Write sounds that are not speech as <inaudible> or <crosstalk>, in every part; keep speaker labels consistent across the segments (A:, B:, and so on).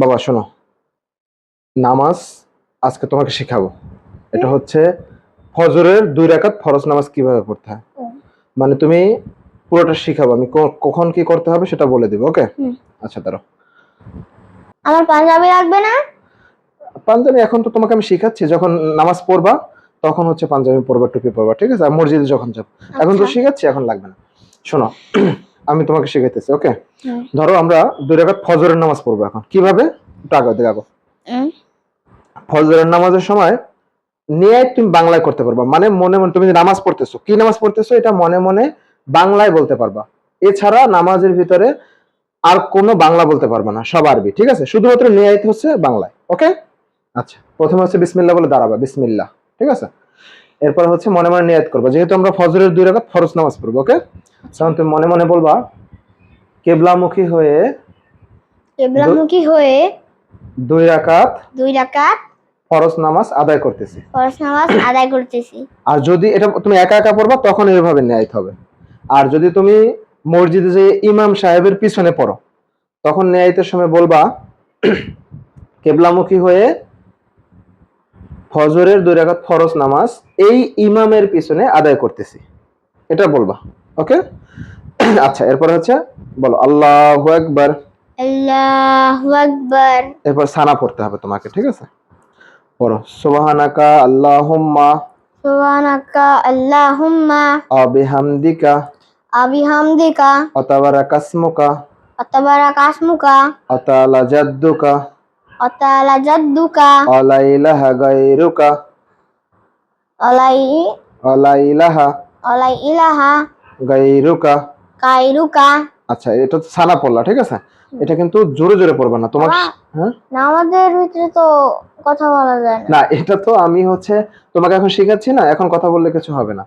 A: বাবা শোনো। নামাজ আজকে তোমাকে শেখাবো। এটা হচ্ছে ফজরের দুই রাকাত ফরজ নামাজ কীভাবে পড়তে হয়। মানে তুমি পুরোটা শিখাবো আমি কখন কি করতে হবে সেটা বলে দিব ওকে? আচ্ছা দাঁড়াও।
B: আমার পাঞ্জাবি লাগবে না?
A: পাঞ্জাবি এখন তো তোমাকে আমি শিখাচ্ছি যখন নামাজ পড়বা তখন হচ্ছে পাঞ্জাবি পড়বা টুপি পড়বা ঠিক আছে? আর মসজিদে যখন যাব এখন তো
B: আচ্ছা।
A: শিখাচ্ছি এখন লাগবে না। শোনো আমি তোমাকে শিখাইতেছি ওকে ধরো আমরা দুই রাকাত ফজরের নামাজ পড়ব এখন। কীভাবে? একটু আগে দেখো ফজরের নামাজের সময় নিয়ে তুমি বাংলায় করতে পারবা। মানে মনে মনে তুমি নামাজ পড়তেছো কি নামাজ পড়তেছো এটা মনে মনে বাংলায় বলতে পারবা। এছাড়া নামাজের ভিতরে আর কোনো বাংলা বলতে পারবা না সব আরবি ঠিক আছে? শুধুমাত্র নিয়ায়ত হচ্ছে বাংলায় ওকে আচ্ছা প্রথমে হচ্ছে বিসমিল্লাহ বলে দাঁড়াবা বিসমিল্লাহ ঠিক আছে? এরপর হচ্ছে মনে মনে নিয়াত করবা। যেহেতু আমরা ফজরের দুই রাকাত ফরজ নামাজ পড়ব ওকে? তখন তুমি মনে মনে বলবা কেবলামুখী হয়ে
B: কেবলামুখী হয়ে
A: দুই রাকাত
B: দুই রাকাত
A: ফরজ নামাজ আদায় করতেছি।
B: ফরজ নামাজ আদায় করতেছি।
A: আর যদি এটা তুমি একা একা পড়বা তখন এইভাবে ন্যায় হবে। আর যদি তুমি মসজিদে যে ইমাম সাহেবের পিছনে পড়ো তখন ন্যায়তের সময় বলবা <clears throat> কেবলামুখী হয়ে ফজরের দুই রাকাত ফরজ নামাজ এই ইমামের পিছনে আদায় করতেছি। এটা বলবা ওকে? <clears throat> আচ্ছা এরপর হচ্ছে বলো আল্লাহু আকবার।
B: আল্লাহু আকবার।
A: এরপর সানা পড়তে হবে তোমাকে ঠিক আছে? পড়ো সুবহানাকা আল্লাহুম্মা।
B: সুবহানাকা আল্লাহুম্মা।
A: অবিহামদিকা।
B: আবিহামদিকা
A: অতাবারাকাসমুকা।
B: অতবারাক আসমুকা
A: অতালা জাদ্দুকা
B: অতালা জাদ্দুকা।
A: অলা ইলাহা গায়রুকা।
B: অলাই
A: অলা ইলাহা
B: অলাই ইলাহা
A: গায়রুকা।
B: কাইরুকা
A: আচ্ছা এটা তো সানা পড়লা ঠিক আছে? এটা কিন্তু জোরে জোরে পড়বে না। তোমার। হ্যাঁ?
B: নামাজের ভিতরে তো কথা বলা যায় না।
A: এটা তো আমি হচ্ছে তোমাকে এখন শেখাচ্ছি না এখন কথা বললে কিছু হবে না।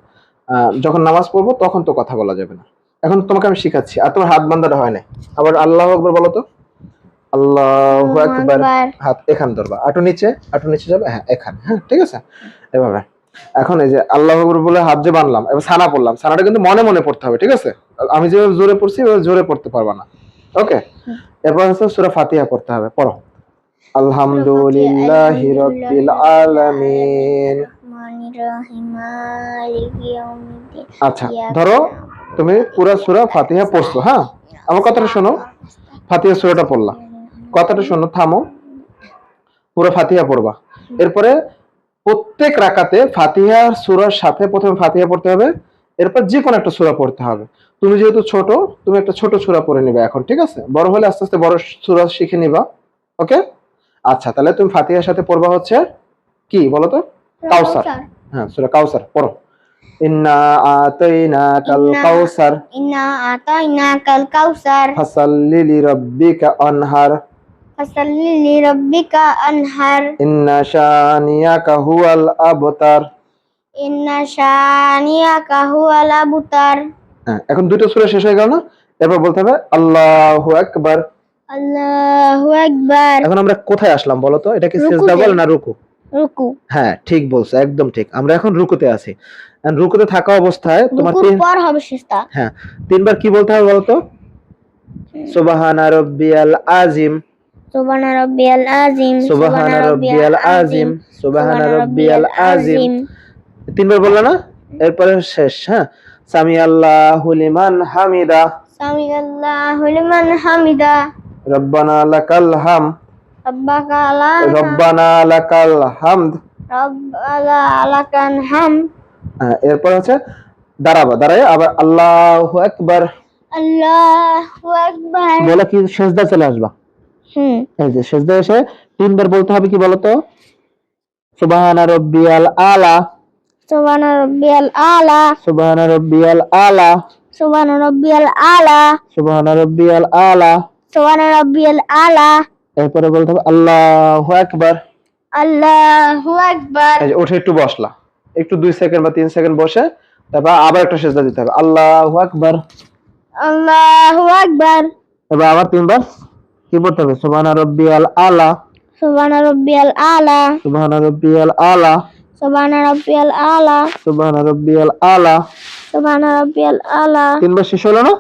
A: যখন নামাজ পড়ব তখন তো কথা বলা যাবে না। এখন তোমাকে আমি শেখাচ্ছি আর তোমার হাত বান্ধাটা হয় না আবার আল্লাহ আকবার বলো তো। আল্লাহু আকবার। হাত এখান ধরবা আটু নিচে আটু নিচে যাবে? হ্যাঁ এখানে হ্যাঁ ঠিক আছে? এভাবে। এখন এই যে আল্লাহ আকবার বলে হাত যে বানলাম এবার সানা পড়লাম সানাটা কিন্তু মনে মনে পড়তে হবে ঠিক আছে? আমি যেভাবে জোরে পড়ছি এভাবে জোরে পড়তে পারবা না। ওকে? এরপর হচ্ছে সূরা ফাতিহা পড়তে হবে পড়ো। আলহামদুলিল্লাহি রাব্বিল আলামিন। আচ্ছা ধরো তুমি পুরো সূরা ফাতিহা পড়ছো হ্যাঁ? আমার কথাটা শোনো। ফাতিহা সূরাটা পড়লা। কথাটা শোনো থামো। পুরো ফাতিহা পড়বা। এরপরে প্রত্যেক রাকাতে ফাতিহা সূরার সাথে প্রথমে ফাতিহা পড়তে হবে এরপর যে কোনো একটা সূরা পড়তে হবে। তুমি যেহেতু ছোট তুমি একটা ছোট সূরা পড়ে নিবে এখন ঠিক আছে? বড় হলে আস্তে আস্তে বড় সূরা শিখে নিবা ওকে? আচ্ছা তাহলে তুমি ফাতিহার সাথে পড়বা হচ্ছে কি বলো তো? কাউসার হ্যাঁ সূরা কাউসার পড়ো। ইন্না আতাইনাকাল
B: ইন্না-
A: কাউসার
B: ইন্না আতাইনাকাল কাউসার
A: ফাসাল্লি লিরাব্বিকা আনহার। শানিয়াকা হুয়াল আবতার। হ্যাঁ এখন দুটো সূরা শেষ হয়ে গেল না? এরপর বলতে হবে আল্লাহু আকবার।
B: আল্লাহু আকবার।
A: এখন আমরা কোথায় আসলাম বলো তো? এটা কি সিজদা বল না রুকু?
B: রুকু।
A: হ্যাঁ ঠিক বলছো একদম ঠিক। আমরা এখন রুকুতে আছি। রুকুতে থাকা অবস্থায় তোমার তিন
B: পর হবে সিজদা
A: হ্যাঁ তিনবার কি বলতে হবে বলো তো? সুবহানা রাব্বিয়াল আযিম।
B: সুবহানা রাব্বিয়াল আযিম
A: সুবহানা রাব্বিয়াল আযিম সুবহানা রাব্বিয়াল আযিম। তিনবার বললা না? এরপরে শেষ হ্যাঁ? সামি আল্লাহু লিমান হামিদা।
B: সামি আল্লাহু লিমান হামিদা।
A: রব্বানা লাকাল হাম। রব্বানা লাকাল হামদ।
B: হাম।
A: হ্যাঁ, এরপর হচ্ছে দাঁড়াবা দাঁড়ায় আবার আল্লাহু আকবার।
B: আল্লাহু আকবার।
A: বলে কি সেজদা চলে আসবা। এই যে সেজদা এসে তিনবার বলতে হবে কি বলতো? সুবহানা রাব্বিয়াল আলা।
B: সুবহানা রাব্বিয়াল আলা।
A: সুবহানা রাব্বিয়াল আলা।
B: সুবহানা রাব্বিয়াল আলা।
A: সুবহানা রাব্বিয়াল আলা।
B: সুবহানা রাব্বিয়াল আলা।
A: এরপরে বলতে হবে আল্লাহু আকবার।
B: আল্লাহু আকবার।
A: এই উঠে একটু বসলা। একটু দুই সেকেন্ড বা তিন সেকেন্ড বসে তারপর আবার একটা সেজদা দিতে হবে। আল্লাহু আকবার।
B: আল্লাহু আকবার।
A: এবার আবার তিনবার কি বলতে হবে? সুবহানা রাব্বিয়াল আলা।
B: সুবহানা রাব্বিয়াল আলা।
A: সুবহানা রাব্বিয়াল আলা।
B: সুবহানা রাব্বিয়াল আলা।
A: সুবহানা রাব্বিয়াল আলা।
B: সুবহানা রাব্বিয়াল আলা
A: তিনবার শেষ হলো না?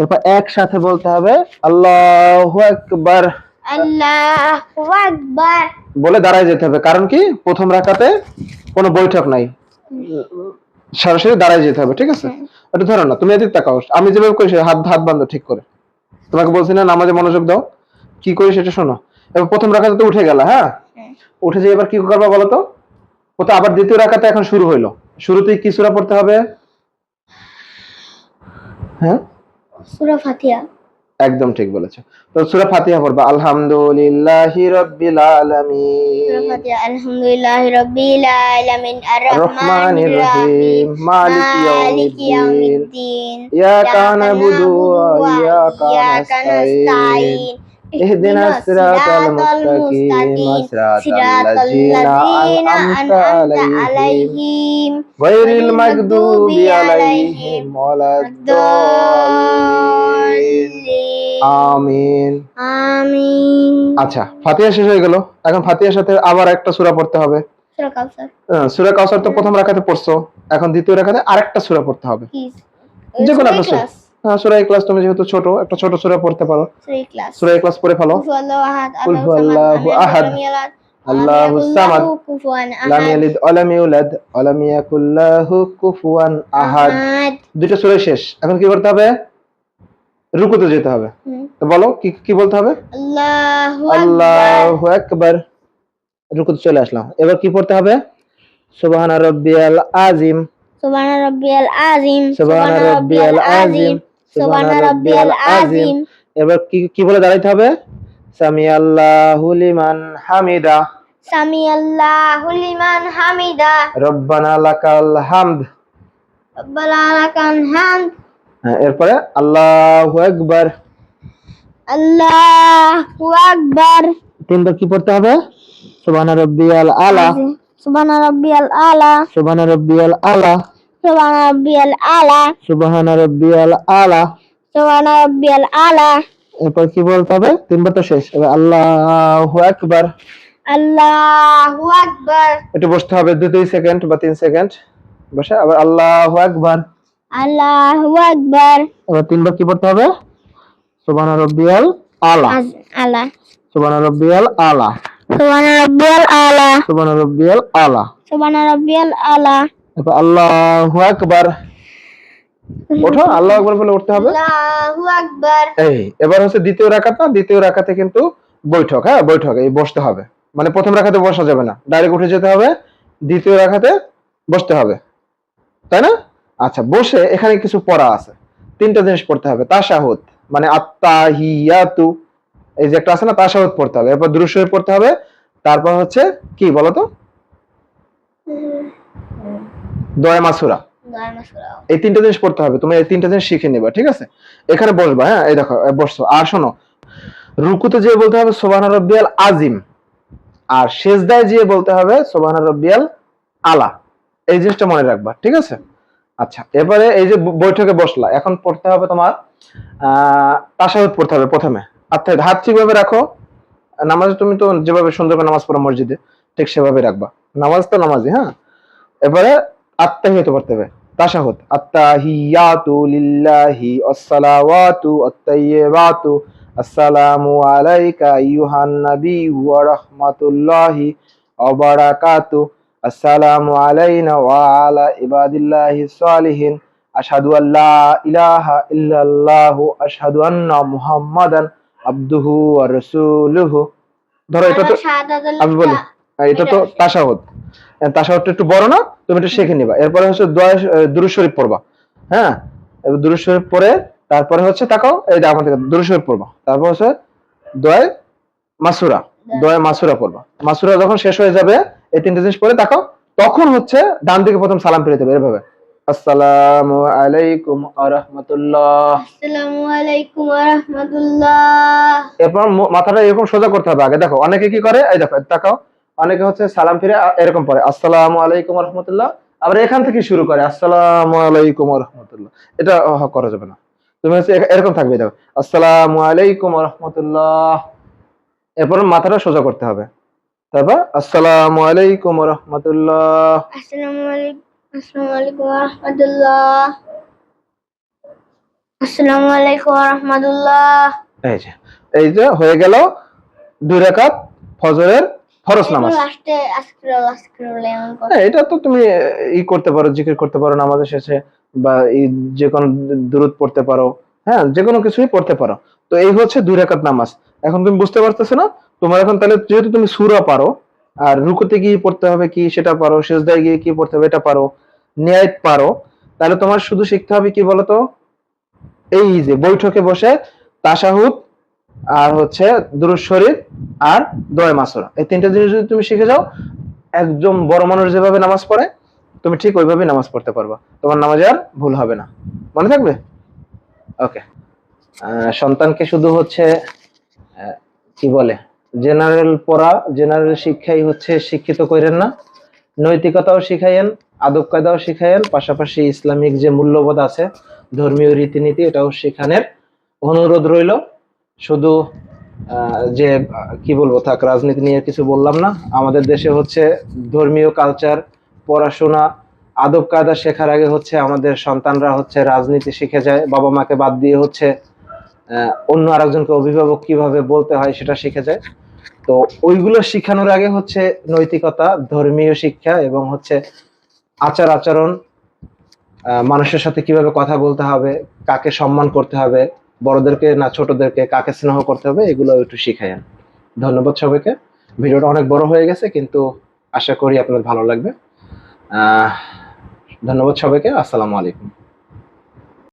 A: এরপর একসাথে বলতে হবে আল্লাহু আকবার।
B: আল্লাহু আকবার।
A: বলে দাঁড়ায় যেতে হবে কারণ কি? প্রথম রাকাতে কোনো বৈঠক নাই। সরাসরি দাঁড়ায় যেতে হবে ঠিক আছে? এটা ধরো না তুমি এদিক তাকাও। আমি যেভাবে করি হাত হাত বান্ধো ঠিক করে। তোমাকে বলছি না নামাজে মনোযোগ দাও। কি করি সেটা শোনো। এবার প্রথম রাখাতে তো উঠে গেল হ্যাঁ? উঠে যে এবার কি করবা বলো তো? ও তো আবার দ্বিতীয় রাখাতে এখন শুরু হইল। শুরুতেই কি সূরা পড়তে হবে? হ্যাঁ?
B: সূরা ফাতিহা।
A: একদম ঠিক বলেছ। তো সূরা ফাতিহা পড়বা। আলহামদুলিল্লাহি রাব্বিল আলামিন।
B: সূরা ফাতিহা। আলহামদুলিল্লাহি রাব্বিল আলামিন। আর
A: রহমানির
B: রহমানির
A: রহিম।
B: রহিম।
A: মালিকি
B: মালিকি
A: ইয়াউমিদ্দিন।
B: ইয়াউমিদ্দিন।
A: ইয়াকা নাবুদু ওয়া ইয়াকা নাস্তাইন اهدنا الصراط المستقيم صراط الذين أنعمت عليهم غير المغضوب عليهم ولا الضالين আমিন
B: আমিন
A: আচ্ছা ফাতিহা শেষ হয়ে গেল এখন ফাতিহার সাথে আবার একটা সূরা পড়তে হবে
B: সূরা কাউসার
A: আহ, সূরা কাউসার তো প্রথম রাকাতে পড়ছো এখন দ্বিতীয় রাকাতে আরেকটা সূরা পড়তে হবে
B: কি
A: যে কোনো
B: সূরা
A: একটা সূরা
B: ইখলাস
A: হ্যাঁ সূরা ইখলাস তুমি যেহেতু ছোট একটা ছোট সূরা পড়তে পারো।
B: সূরা ইখলাস
A: সূরা ইখলাস পড়ে ফেলো। কুল
B: আল্লাহু
A: হুয়াল্লাহু আহাদ, আল্লাহু সামাদ, লাম ইয়ালিদ ওয়া লাম ইউলাদ ওয়া লাম ইয়াকুল লাহু কুফুয়ান আহাদ।
B: আহাদ।
A: দুটো সূরা শেষ। এখন কি করতে হবে? রুকুতে যেতে হবে। তো বলো কি কি বলতে হবে?
B: আল্লাহু
A: আল্লাহু আকবার। রুকুতে চলে আসলাম। এবার কি পড়তে হবে? সুবহান রাব্বিয়াল আযিম
B: সুবহান রাব্বিয়াল আযীম
A: সুবহান রাব্বিয়াল আযিম
B: সুবহান রাব্বিয়াল আযীম।
A: এবার কি কি বলে দাঁড়াইতে হবে? লিমান হামিদা।
B: লিমান হামিদা।
A: রব্বানা লাকাল হামদ।
B: রব্বানা লাকাল হামদ।
A: হ্যাঁ, এরপরে আল্লাহু আকবার।
B: আল্লাহু আকবার।
A: তিনবার কি পড়তে হবে? সুবহান রাব্বিয়াল আলা।
B: সুবহান রাব্বিয়াল আলা।
A: সুবহান রাব্বিয়াল আলা।
B: সুবহান রাব্বিয়াল আলা
A: সুবহান রাব্বিয়াল আলা
B: সুবহান রাব্বিয়াল আলা
A: এরপর কি বলতে হবে? তিনবার তো শেষ। এবার আল্লাহু আকবার।
B: আল্লাহু আকবার।
A: একটু বসতে হবে দু দুই সেকেন্ড বা তিন সেকেন্ড। বসে আবার আল্লাহু আকবার।
B: আল্লাহু আকবার।
A: এবার তিনবার কি পড়তে হবে? সুবহান রাব্বিয়াল আলা।
B: আলা
A: সুবহান রাব্বিয়াল আলা
B: সুবহান রাব্বিয়াল আলা
A: সুবহান রাব্বিয়াল আলা
B: সুবহান রাব্বিয়াল আলা
A: এরপর আল্লাহু আকবার। ওঠো আল্লাহু আকবার বলে উঠতে হবে।
B: আল্লাহু আকবার।
A: এই এবার হচ্ছে দ্বিতীয় রাকাত না? দ্বিতীয় রাকাতে কিন্তু বৈঠক হ্যাঁ বৈঠক এই বসতে হবে। মানে প্রথম রাখাতে বসা যাবে না। ডাইরেক্ট উঠে যেতে হবে দ্বিতীয় রাখাতে বসতে হবে। তাই না? আচ্ছা বসে এখানে কিছু পড়া আছে। তিনটা জিনিস পড়তে হবে তাশাহুদ মানে আত্তাহিয়াতু। এই যে একটা আছে না তাশাহুদ পড়তে হবে। এরপর দুরূদ পড়তে হবে। তারপর হচ্ছে কি বলো তো? দয়া মাসুরা। এই তিনটা জিনিস পড়তে হবে তুমি এই তিনটা জিনিস শিখে নেবা ঠিক আছে? এখানে বসবা হ্যাঁ? এই দেখো বসছো। আর শোনো রুকুতে যেয়ে বলতে হবে সোবান রব্বিয়াল আজিম। আর শেষদায় যেয়ে বলতে হবে সোবান রব্বিয়াল আলা। এই জিনিসটা মনে রাখবা ঠিক আছে? আচ্ছা এবারে এই যে বৈঠকে বসলা এখন পড়তে হবে তোমার আহ তাসাহুদ পড়তে হবে প্রথমে। আচ্ছা হাত ঠিকভাবে রাখো নামাজ তুমি তো যেভাবে সুন্দর করে নামাজ পড়ো মসজিদে ঠিক সেভাবে রাখবা। নামাজ তো নামাজই হ্যাঁ? এবারে আত্মাহিয়ত পড়তে হবে তাশাহুদ। আত্তাহিয়াতু লিল্লাহি আসসালাওয়াতু আত্তাইয়্যিবাতু আসসালামু আলাইকা আইয়ুহান নাবী ওয়া রাহমাতুল্লাহি ওয়া বারাকাতু। আসসালামু আলাইনা ওয়া আলা ইবাদিল্লাহি সালিহিন। আশহাদু আল্লা ইলাহা ইল্লাল্লাহু আশহাদু আন্না মুহাম্মাদান আবদুহু ওয়া রাসূলুহু। ধরো এটা তো আমি বলি এটা তো তাশাহুদ। তাশাহুদটা একটু বড় না তুমি একটু শিখে নিবা। এরপরে হচ্ছে দোয়া শরীফ পড়বা। হ্যাঁ? দুরূদ শরীফ পড়ে তারপরে হচ্ছে তাকাও এই যে আমাদের দুরূদ শরীফ পড়বা। তারপর হচ্ছে দোয়া মাসুরা দোয়া মাসুরা পড়বা। মাসুরা যখন শেষ হয়ে যাবে এই তিনটে জিনিস পড়ে তাকাও তখন হচ্ছে ডান দিকে প্রথম সালাম ফিরে দেবে এভাবে। আসসালামু আলাইকুম আ রাহমাতুল্লাহ।
B: আসসালামু আলাইকুম ওয়া রাহমাতুল্লাহ।
A: এরপর মাথাটা এরকম সোজা করতে হবে আগে। দেখো অনেকে কি করে? এই দেখো তাকাও। অনেকে হচ্ছে সালাম ফিরে এরকম পড়ে আসসালামু আলাইকুম রহমতুল্লাহ। আবার এখান থেকে শুরু করে আসসালামু আলাইকুম রহমতুল্লাহ। এটা করা যাবে না। তুমি হচ্ছে এরকম থাকবে দেখো আসসালামু আলাইকুম রহমতুল্লাহ। এরপর মাথাটা সোজা করতে হবে। তারপর আসসালামু আলাইকুম রহমতুল্লাহ।
B: আসসালামু আলাইকুম আসসালামু আলাইকুম আসসালামু রাহমাতুল্লাহ।
A: এই যে এই যে হয়ে গেল দুই রাকাত ফজরের ফরজ নামাজ। হ্যাঁ এটা তো তুমি ই করতে পারো জিকির করতে পারো নামাজের শেষে বা যে কোনো দূরত পড়তে পারো হ্যাঁ যে কোনো কিছুই পড়তে পারো। তো এই হচ্ছে দুই রাকাত নামাজ। এখন তুমি বুঝতে পারতেছো না? তোমার এখন তাহলে যেহেতু তুমি সুরা পারো আর রুকুতে গিয়ে পড়তে হবে কি সেটা পারো সেজদায় গিয়ে কি পড়তে হবে এটা পারো নিয়ায়ত পারো তাহলে তোমার শুধু শিখতে হবে কি বলতো? এই যে বৈঠকে বসে তাশাহুদ আর হচ্ছে দুরুদ শরীফ আর দোয়া মাসুরা। এই তিনটা জিনিস যদি তুমি শিখে যাও, একদম বড় মানুষ যেভাবে নামাজ পড়ে, তুমি ঠিক ওইভাবেই নামাজ পড়তে পারবা। তোমার নামাজে আর ভুল হবে না। মনে থাকবে? ওকে। সন্তানকে শুধু হচ্ছে কি বলে জেনারেল পড়া জেনারেল শিক্ষাই হচ্ছে শিক্ষিত করেন না। নৈতিকতাও শিখাইয়েন, আদব কায়দাও শিখাইয়েন, পাশাপাশি ইসলামিক যে মূল্যবোধ আছে, ধর্মীয় রীতিনীতি, এটাও শেখানোর অনুরোধ রইল। শুধু যে, কি বলব, থাক, রাজনীতি নিয়ে কিছু বললাম না। আমাদের দেশে হচ্ছে ধর্মীয় কালচার পড়াশোনা, আদব কায়দা শেখার আগে হচ্ছে আমাদের সন্তানরা হচ্ছে রাজনীতি শিখে যায়। বাবা মাকে বাদ দিয়ে হচ্ছে অন্য আরেকজনকে অভিভাবক কীভাবে বলতে হয় সেটা শিখে যায়। তো ওইগুলো শিখানোর আগে হচ্ছে নৈতিকতা, ধর্মীয় শিক্ষা এবং হচ্ছে আচার আচরণ মানুষের সাথে কীভাবে কথা বলতে হবে, কাকে সম্মান করতে হবে বড়দেরকে না ছোটদেরকে কাকে স্নেহ করতে হবে, এগুলো একটু শিখাইন ধন্যবাদ সবাইকে। ভিডিওটা অনেক বড় হয়ে গেছে, কিন্তু আশা করি আপনার ভালো লাগবে। ধন্যবাদ সবাইকে, আসসালামু আলাইকুম।